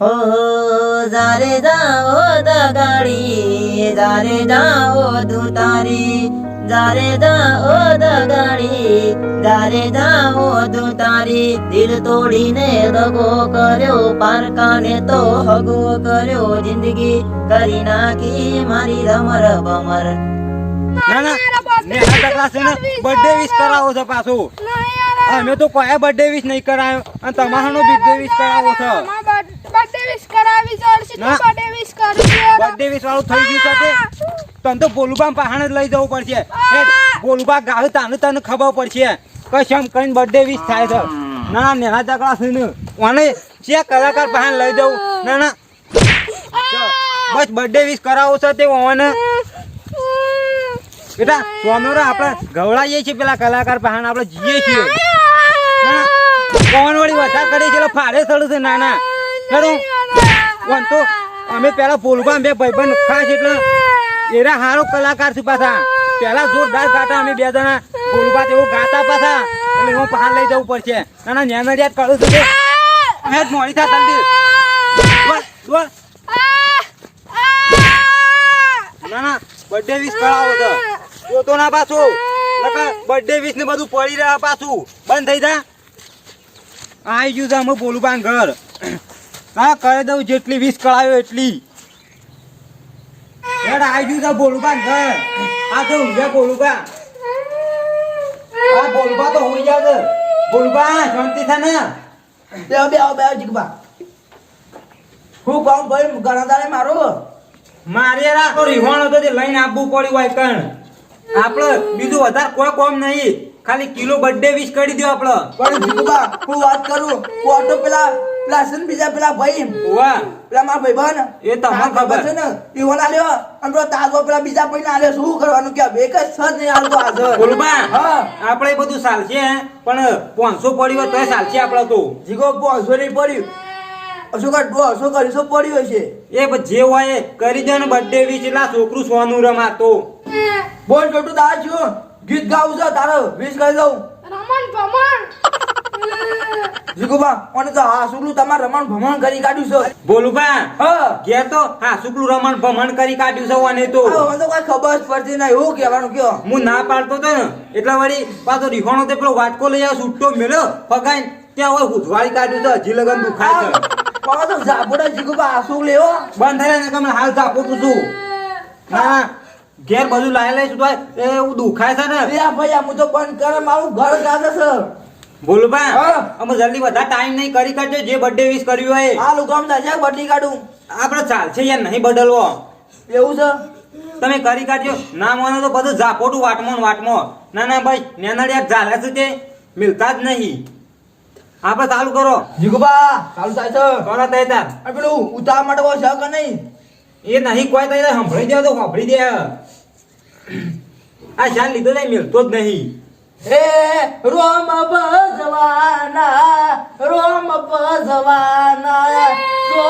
હો જારે જાઓ દગાડી જારે જાઓ દુતારી જારે જાઓ દગાડી જારે જાઓ દુતારી દિલ તોડીને દગો કર્યો પારકાને તો હગો કર્યો જિંદગી કરી નાખી મારી રમર બમર. ના ના બર્થડે વિશ કરાવો છો પાછું. અમે તો કોઈ બર્થડે વિશ નહીં કરાયો અને તમારાનો બર્થડે વિશ કરાવો છો. બર્થડે વિશ કરાવી છે ના. બર્થડે વિશ કરી બર્થડે વિશ વાળું થઈ ગયું છે તે. તને તો બોલુબા પહાણ જ લઈ જવું પડશે. બોલુબા ગાવ તાને તને ખબર પડશે. કશમ કઈ બર્થડે વિશ થાય છે. ના ના નેના ટકલા છે ને. ઓને જે કલાકાર પહાણ લઈ જવું. ના ના. બસ બર્થડે વિશ કરાવો છે તે ઓને. બેટા સોનોરા આપણે ગવડાઈએ છીએ પેલા કલાકાર પહાણ આપણે જઈએ છીએ. પવન વળી વધાર કરી છે ફાડે સડું છે નાના ખરું તો અમે પેલા બોલવા બે ભાઈબંધ ખાસ એટલે એરા હારો કલાકાર છે પાછા. પેલા જોરદાર ગાતા અમે બે જણા. બોલવા તેવું ગાતા પાછા. એટલે હું બહાર લઈ જવું પડશે. નાના નેનડિયાત કરું છું તે જ મોડી થા તંદી. ના ના બર્થડે વિશ કરાવો તો. જોતો ના પાછું. નકર બર્થડે વિશ ને બધું પડી રહ્યા પાછું. બંધ થઈ જા. આઈ ગયું છે અમે બોલું ઘર. હા કરી દઉં જેટલી વીસ કરાવ્યો એટલી. યાર આઈ ગયું છે ઘર. આ તો ઊંઘ્યા બોલું બા આ બોલુબા તો હોઈ જાવ છે. બોલું બા શાંતિ થાય ને? બે બેહો બે જીગબા. હું કહું ભાઈ ઘણા દાડે મારો? મારે રાખો તો રીહોણ હતો તે લઈને આપવું પડ્યું હોય કણ આપણે બીજું વધારે કોઈ કોમ નહીં. ખાલી કિલો બર્થડે વિશ કરી દો આપણે પણ જીગબા હું વાત કરું હું ઓટો પેલા પેલા છે બીજા પેલા ભાઈ? વાહ પેલા મારા ભાઈ બન એ તમને ખબર. છે ને એ ઓલા લ્યો અને પેલો તાગો પેલા બીજા ભાઈને આલ્યો શું કરવાનું કે એક જ સર નહીં આવતો હાજર. બોલબા હા. આપણે બધું ચાલશે હે, પણ પાંચસો પડી હોય તો ચાલશે આપણે તો. જીગો પોસો નહીં પડ્યું. શું કર દોઢસો કરીસો પડ્યું હશે. એ જે હોય એ કરી દે ને બર્થડે એટલે છોકરું સોનું રમાતો. બોલ ટોટું તાર છું ગીત ગાવું છે તારો વીસ કરી દઉં. રમણ ભમણ. જીગુબા મને તો હા શુક્લું તમારે રમણ ભમણ કરી કાઢ્યું છે. બોલુબા હા. ઘેર તો હા શુક્લું રમણ ભમણ કરી કાઢ્યું છે અને તો. આ તો કઈ ખબર જ પડતી નહીં હું કહેવાનું કયો? હું ના પાડતો તો ને એટલા વળી પાછો રીહોણો તે પેલો વાટકો લઈ આવ્યો છૂટો મેળ્યો ત્યાં હોય ઉધવાળી કાઢ્યું છે હજી લગન દુખાય છે. પણ તો ઝાપડા જીગુબા આ શું લેવો. બંધ થાય ને તમે હાલ ચાપો તું છું. ના ઘેર બધું લાયેલા લઈશ તો એ એવું દુખાય છે ને. ભાઈ હું તો બંધ કરે મારું ઘર કાઢે છે. હા. અમે જલ્દી બધા ટાઈમ નહીં કરી કાઢજો. જે બર્થડે વિશ કર્યું હોય આ લુગામ દાજા બદલી કાઢું. આપણે ચાલશે યાર નહીં બદલવો. એવું છે? તમે કરી કાઢજો. ના માનો તો બધું ઝાપોટું વાટમો વાટમો. ના ના ભાઈ નેનાડિયા ઝાલે છે તે. મિલતા જ નહીં. આપણે ચાલુ કરો. જીગુબા ચાલુ થાય છે. કરો તય તાર? અને પેલું ઉતાર માટે કોઈ છે કે નહીં? એ નહીં કોઈ તય સાંભળી દે તો સાંભળી દે. આ શાલ લીધો નહીં મિલતો જ નહીં. હે રોમ ભજવાના રોમ ભજવાના તો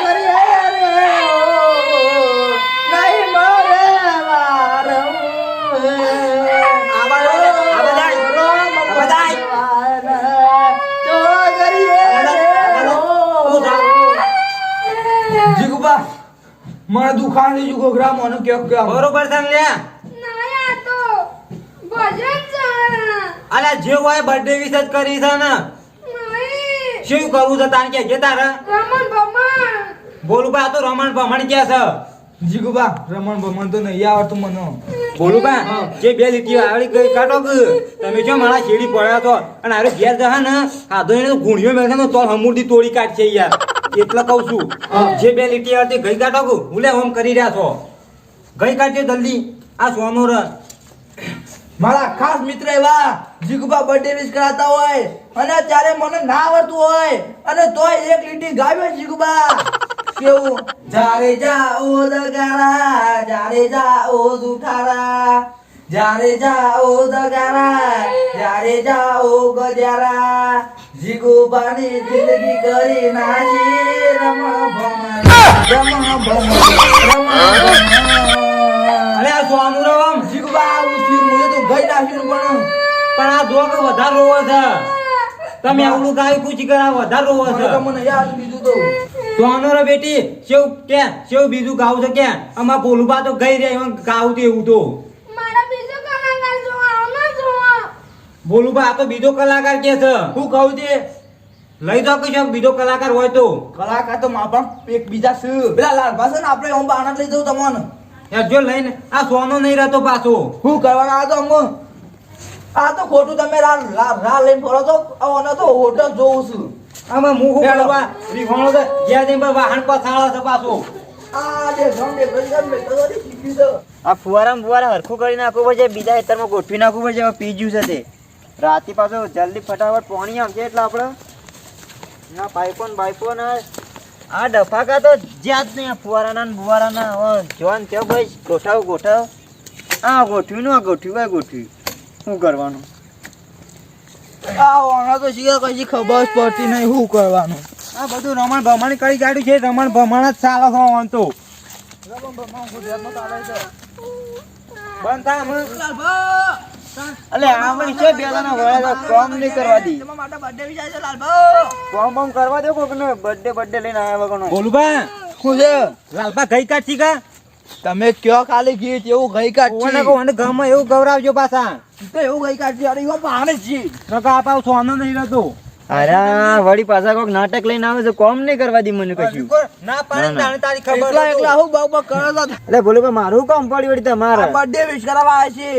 કરીએ રે નહીં મરે વારમ હે. આવા જાય, આવા જાય, રોમ આવા જાય. ભજવાના, સો કરીએ રે ઓ. તું જા. જીગુબા થઈ ગયું ઘોઘરા મને કેક કે બરોબર છે ને લ્યા છે અલ્યા જે હોય બર્થડે વિશ જ કરી છે ને. શું કરવું છે તાન કે જે તારે? રમણ ભમણ બોલુબા આ તો રમણ ભમણ કે છે. જીગુબા રમણ ભમણ તો નહીં આવડતું મને. બોલુબા જે બે લીટીઓ આવડી ગઈ કાઢો તમે જો મારા શેડી પડ્યા તો અને આરે ઘેર જહા ને આધો એને ગુણ્યો મેં તો હમુરદી તોડી કાઢશે યાર. એટલે કહું છું જે બે લીટી આવતી ગઈ કાઢો હું લે હોમ કરી રહ્યા છો. ગઈ કાઢજો જલ્દી. આ સોનો ર મારા ખાસ મિત્ર એવા જીગુભા બર્થડે વિશ કરાતા હોય અને ત્યારે મને ના આવડતું હોય અને તોય એક લીટી ગાવે જીગુબા કેવું? જારે જાઓ દગારા જારે જાઓ દુઠારા જારે જાઓ દગારા જારે જાઓ ગજારા જીગુબાની જિંદગી કરી નાજી રમણ ભમણ રમણ ભમણ પણ આ જો કે વધારે રોવે છે. તમે આવડું ગાય પૂછી કરા વધારે રોવે છે. તો મને યાદ બીજું તો. સોનો બેટી સેવ કે સેવ બીજું ગાવ છે કે અમાર બોલુબા તો ગઈ રે એમાં ગાવ તો એવું તો. મારા બીજો કલાકાર જોવા બોલુબા આ તો બીજો કલાકાર કે છે. હું કહું છે લઈ દો કે બીજો કલાકાર હોય તો. કલાકાર તો માપા એક બીજા છે. પેલા લાલભા છે ને આપણે હું બાણા લઈ જવું તમને. યાર જો લઈને આ સોનો નહીં રહેતો પાછો. શું કરવાના આ તો અમુ. આ તો ખોટું તમે રા લઈને ફરો તો અને તો હોટલ જોઉં છું. આમાં હું. કરવા? રીફાણો તો જ્યાં જઈને વાહન પછાડે છે પાછો. આ ફુવારા છે ફુવારા હરખું કરી નાખવું પડશે બીજા ખેતરમાં ગોઠવી નાખવું પડશે પી ગયું છે તે. રાતે પાછું જલ્દી ફટાફટ પાણી આવશે એટલે આપણે ના પાઇપો ને આ ડફાકા તો જ્યાં જ નહીં ફુવારાના ને બુવારાના હવે જોન થયો ભાઈ ગોઠાવ ગોઠાવ. આ ગોઠવ્યું ને આ ગોઠવ્યું આ ગોઠવ્યું. શું કરવાનું? આ ઓના તો શીખે કઈ ખબર જ પડતી નહીં શું કરવાનું. આ બધું રમણ ભમણ કરી કાઢ્યું છે રમણ ભમણ જ ચાલે છે આમ તો. બંધ થાય. અલે આ છે બે જણા વળે તો નહીં કરવા દી. માટે birthday વિચાર છે લાલભા. કામ કરવા દો બર્થડે બર્થડે લઈને આવ્યા વગરનો. બોલુબા શું છે? લાલબા ગઈ કાઢી કા તમે કયો ખાલી ગીત એવું ગઈ કાઢી અને ગામમાં એવું ગૌરાવજો પાછા. તો એવું ગઈ કાઢી અરે એવા પાણે જ છે. નકર આ પાછું સોનો નહીં રહેતો. અરે વળી પાછા કોક નાટક લઈને આવે છે કોમ નહીં કરવા દી મને કશું. ના પાડે ને તારી ખબર એકલા એકલા હું બહુ બહુ કરો એટલે બોલો મારું કોમ પડી વળી તમારે? બર્થડે વિશ કરવા આવે છે.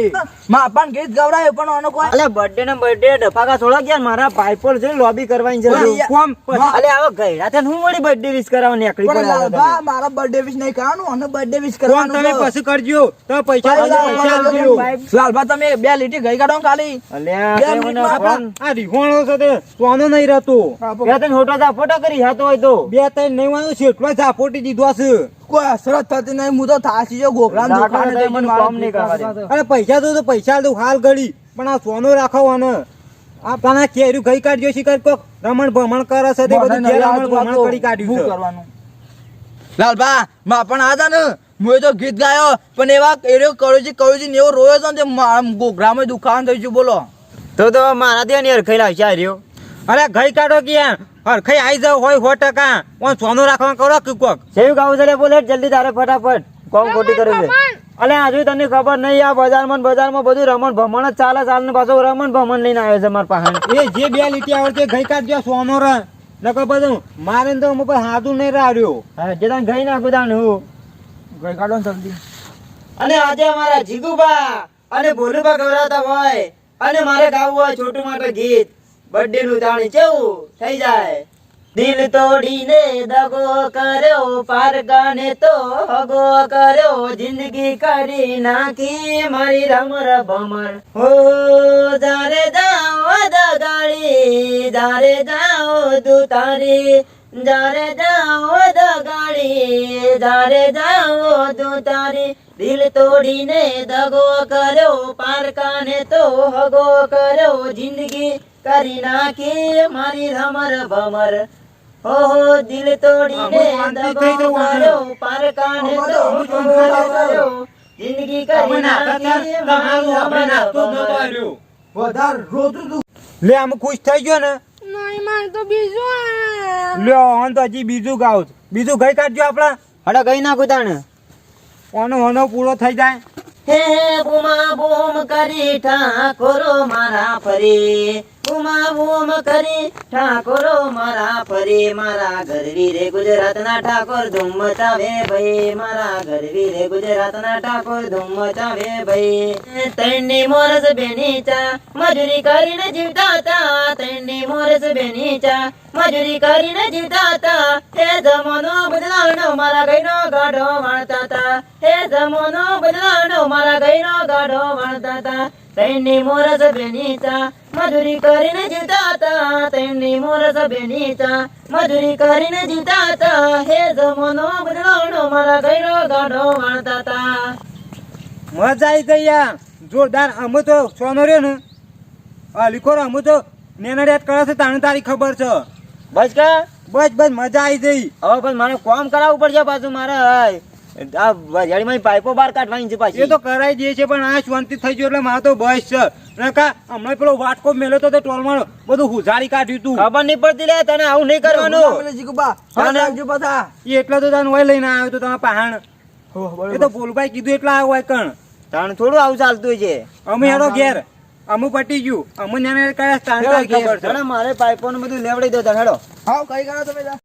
માં પણ ગીત ગવડાય પણ આનો કોઈ અલે બર્થડે ને બર્થડે ડફાકા થોડા ગયા મારા ભાઈ પર જઈ લોબી કરવાની જરૂર. કોમ અલે આવો ગયડા છે હું વળી બર્થડે વિશ કરાવવા નીકળી પણ બા મારા બર્થડે વિશ નહીં કરવાનું અને બર્થડે વિશ કરવાનું તમે પછી કરજો. તો પૈસા પૈસા આપજો. લાલભા તમે બે લીટી ગઈ કાઢો મિનિટમાં ફોન આ રીહોણો છે તે સોનો નહીં રહેતો. બે ત્રણ ફોટો ફોટો કરી હાતો હોય તો. બે ત્રણ નહીં વાળો છેટલો ફોટી દીધો છે કોઈ અસરત થતી નહીં. હું તો જો તો પૈસા તો હાલ પણ આ સોનો રાખવાનો. આ પાના કેર્યું ગઈ કાઢ્યો શિકાર કોક રમણ ભમણ કરે છે તે બધું રમણ ભમણ કરી કાઢ્યું કરવાનું? લાલભા માં પણ આતા ને હું તો ગીત ગાયો. પણ એવા એરો કરોજી કરોજી ને એવો રોયો તો ને ગોખલામાં દુકાન થઈ ગયું બોલો. તો તો મારાથી હરખાઈ લાવશે આ રહ્યો અરે ગઈ કાઢો કે હરખાઈ આવી જાવ હોય સો ટકા. ઓન સોનું રાખવાનું કરો કે કોક? સેવ ગાવું છે બોલે જલ્દી તારે ફટાફટ. કોમ ખોટી કરે છે. અલે આજુ તને ખબર નહીં આ બજારમાં બજારમાં બધું રમણ ભમણ જ ચાલે ચાલે પાછો રમણ ભમણ લઈને આવ્યો છે મારા પાસે એ જે બે લીટી આવડે ગઈ કાઢજો સોનો ર. નકર બધું મારે તો હું પણ હાથું નહીં રાડ્યો. હા જે તને ગઈ નાખું તાને હું. ગઈ કાઢો ને જલ્દી. અને આજે અમારા જીગુબા અને ભોલુબા ગવરાતા હોય. અને મારે ગાવું હોય છોટું માટે ગીત. બર્થડે નું જાણી કેવું થઈ જાય? દિલ તોડીને દગો કર્યો પારગાને તો હગો કર્યો, જિંદગી કરી નાખી મારી રમર ભમર. હો, જારે જાઓ દગાડી જારે જાઓ દુતારી, જારે જાઓ દગાડી જારે જાઓ દુતારી. દિલ તોડીને દગો કર્યો, પારકાને તો હગો કર્યો, જિંદગી કરી નાખે મારી રમર ભમર. ઓહો દિલ તોડીને દગો પાર પારકાને તો કર્યો જિંદગી કરી નાખી મારી તો ભમર. વધાર રોતું તું. લે આમ ખુશ થઈ ગયો ને? નહીં માર તો બીજું. લ્યો ઓન તો હજી બીજું ગાવ છે. બીજું ગઈ કાઢજો આપણા. હડા ગઈ નાખું તાણે. ઓનો ઓનો પૂરો થઈ જાય. હે બુમા બૂમ કરી ઠાકોરો મારા ફરી. બુમા બૂમ કરી ઠાકોરો મારા ફરી મારા ઘરવી રે ગુજરાતના ઠાકોર ધૂમ મચાવે ભાઈ મારા ઘરવી રે ગુજરાતના ઠાકોર ધૂમ મચાવે ભાઈ તૈણની મોરસ બેની ચા મજૂરી કરીને જીવતા હતા તૈણની મોરસ બેની ચા મજૂરી કરીને જીવતા હતા હે જમાનો બદલાણો મારા ગઈનો ગાઢો વાળતા હતા હે જમાનો બદલાણો મારા ગઈનો ગાઢો વાળતા હતા તૈણની મોરસ બેની ચા મજૂરી કરીને જીતા હતા તેમની મોરસ બેની ચા મજૂરી કરીને જીતા હતા હે જમનો બદલાણો મારા ગઈનો ગાઢો વાળતા હતા મજા આવી ગઈ યાર જોરદાર અમે તો સોનો રહ્યો ને. આ લીખોરો અમે તો નેનડિયાત કરે છે તાણે તારી ખબર છે. બસ કા? બસ બસ મજા આવી ગઈ. હવે પણ મારે કોમ કરાવવું પડશે પાછું મારે. આ વજાડીમાં પાઇપો બહાર કાઢવાની છે પાછી. એ તો કરાઈ દે છે પણ આ શાંતિ થઈ ગયો એટલે મારે તો બસ છે. અને કા હમણાં પેલો વાટકો મેલ્યો તો ટોલમાં બધું હુજારી કાઢ્યું તું. ખબર નહીં પડતી લે તને આવું નહીં કરવાનું. એટલે તો તને લઈને આવ્યો તો તમે પહાણ. એ તો બોલભાઈ કીધું એટલે આવ્યો હોય કણ. તને થોડું આવું ચાલતું છે. અમે હેડો ઘેર. અમુ પટી ગયું. અમુ ને કયા સ્થાન ખબર ઘેર. છે. મારે પાઇપો ને બધું લેવડી દો તને હેડો. હા કઈ કરો તમે જા.